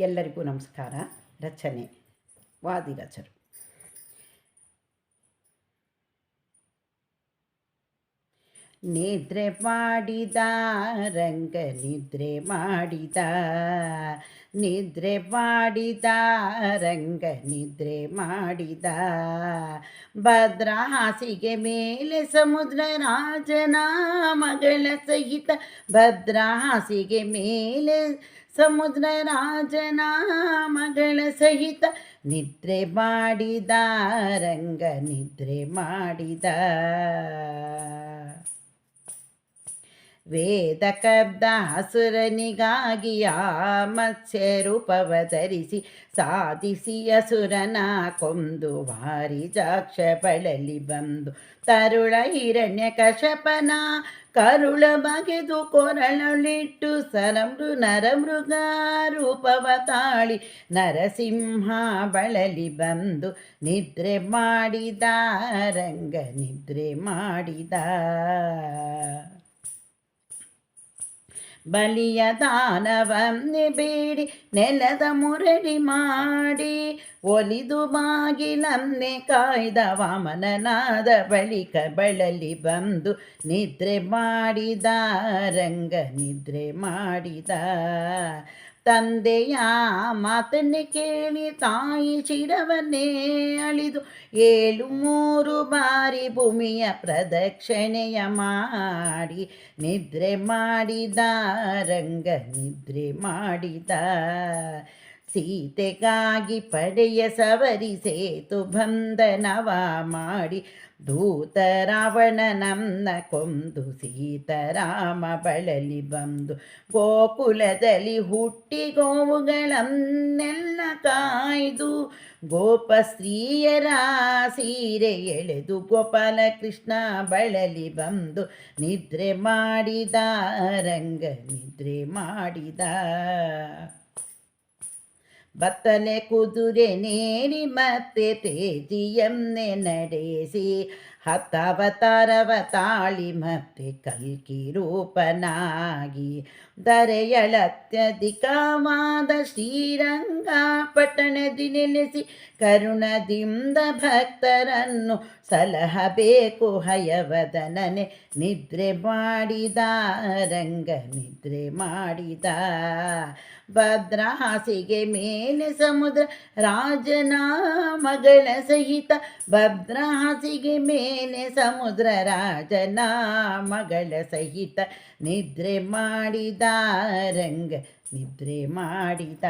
ಎಲ್ಲರಿಗೂ ನಮಸ್ಕಾರ. ರಚನೆ. ವಾದಿರಚರು ನಿದ್ರೆ ಮಾಡಿದ, ರಂಗ ನಿದ್ರೆ ಮಾಡಿದ. ನಿದ್ರೆ ಮಾಡಿದ, ರಂಗ ನಿದ್ರೆ ಮಾಡಿದ. ಭದ್ರ ಹಾಸಿಗೆ ಮೇಲೆ ಸಮುದ್ರ ರಾಜನ ಮಗಳ ಸಹಿತ ಭದ್ರ ಹಾಸಿಗೆ ಮೇಲೆ ಸಮುದ್ರ ರಾಜನ ಮಗಳ ಸಹಿತ ನಿದ್ರೆ ಮಾಡಿದ, ರಂಗ ನಿದ್ರೆ ಮಾಡಿದ. ವೇದ ಕಬ್ದ ಹಸುರನಿಗಾಗಿ ಆ ಮತ್ಸ್ಯ ರೂಪವ ಧರಿಸಿ ಸಾಧಿಸಿ ಅಸುರನ ಕೊಂದು ವಾರಿ ಜಾಕ್ಷ ಬಳಲಿ ಬಂದು ತರುಳ ಹಿರಣ್ಯ ಕಶಪನ ಕರುಳ ಬಗೆದು ಕೊರಳಲಿಟ್ಟು ಸರಮೃ ನರಮೃಗ ರೂಪವ ತಾಳಿ ನರಸಿಂಹ ಬಳಲಿ ಬಂದು ನಿದ್ರೆ ಮಾಡಿದ ರಂಗ ನಿದ್ರೆ ಮಾಡಿದ. ಬಲಿಯ ದಾನವನ್ನೇ ಬೇಡಿ ನೆಲದ ಮುರಳಿ ಮಾಡಿ. ಒಲಿದು ಬಾಗಿಲನ್ನೇ ಕಾಯ್ದ ವಾಮನನಾದ ಬಳಿಕ ಬಳಲಿ ಬಂದು ನಿದ್ರೆ ಮಾಡಿದ, ರಂಗ ನಿದ್ರೆ ಮಾಡಿದ. ತಂದೆಯ ಮಾತನ್ನೇ ಕೇಳಿ ತಾಯಿ ಶಿರವನ್ನೇ ಅಳಿದು ಏಳು ಮೂರು ಬಾರಿ ಭೂಮಿಯ ಪ್ರದಕ್ಷಿಣೆಯ ಮಾಡಿ ನಿದ್ರೆ ಮಾಡಿದ ರಂಗ ನಿದ್ರೆ ಮಾಡಿದ ಸೀತೆಗಾಗಿ ಪಡೆಯ ಸವರಿ ಸೇತು ಬಂಧನವ ಮಾಡಿ. ದೂತ ರಾವಣನನ್ನ ಕೊಂದು, ಸೀತಾರಾಮ ಬಳಲಿ ಬಂದು. ಗೋಕುಲದಲ್ಲಿ ಹುಟ್ಟಿ ಗೋವುಗಳನ್ನೆಲ್ಲ ಕಾಯ್ದು, ಗೋಪ ಸ್ತ್ರೀಯರ ಸೀರೆ ಎಳೆದು, ಗೋಪಾಲ ಕೃಷ್ಣ ಬಳಲಿ ಬಂದು. ನಿದ್ರೆ ಮಾಡಿದ ರಂಗ ನಿದ್ರೆ ಮಾಡಿದ ಬತ್ತಲೆ ಕುದುರೆ ನೇರಿ ಮತ್ತೆ ತೇಜಿಯನ್ನೇ ನಡೆಸಿ ಹತ್ತಾವತಾರವ ತಾಳಿ ಮತ್ತೆ ಕಲ್ಕಿ ರೂಪನಾಗಿ ದರೆಯಳತ್ಯಧಿಕವಾದ ಶ್ರೀರಂಗ ಪಟ್ಟಣದಿ ನೆಲೆಸಿ ಕರುಣದಿಂದ ಭಕ್ತರನ್ನು ಸಲಹಬೇಕು ಹಯವದನನೆ ನಿದ್ರೆ ಮಾಡಿದ ರಂಗ ನಿದ್ರೆ ಮಾಡಿದ ಭದ್ರ ಹಾಸಿಗೆ ಮೇಲೆ ಸಮುದ್ರ ರಾಜನ ಮಗಳ ಸಹಿತ ಭದ್ರ ಹಾಸಿಗೆ ಮೇಲೆ ಸಮುದ್ರ ರಾಜನ ಮಗಳ ಸಹಿತ ನಿದ್ರೆ ಮಾಡಿದ ರಂಗ ನಿದ್ರೆ ಮಾಡಿದ.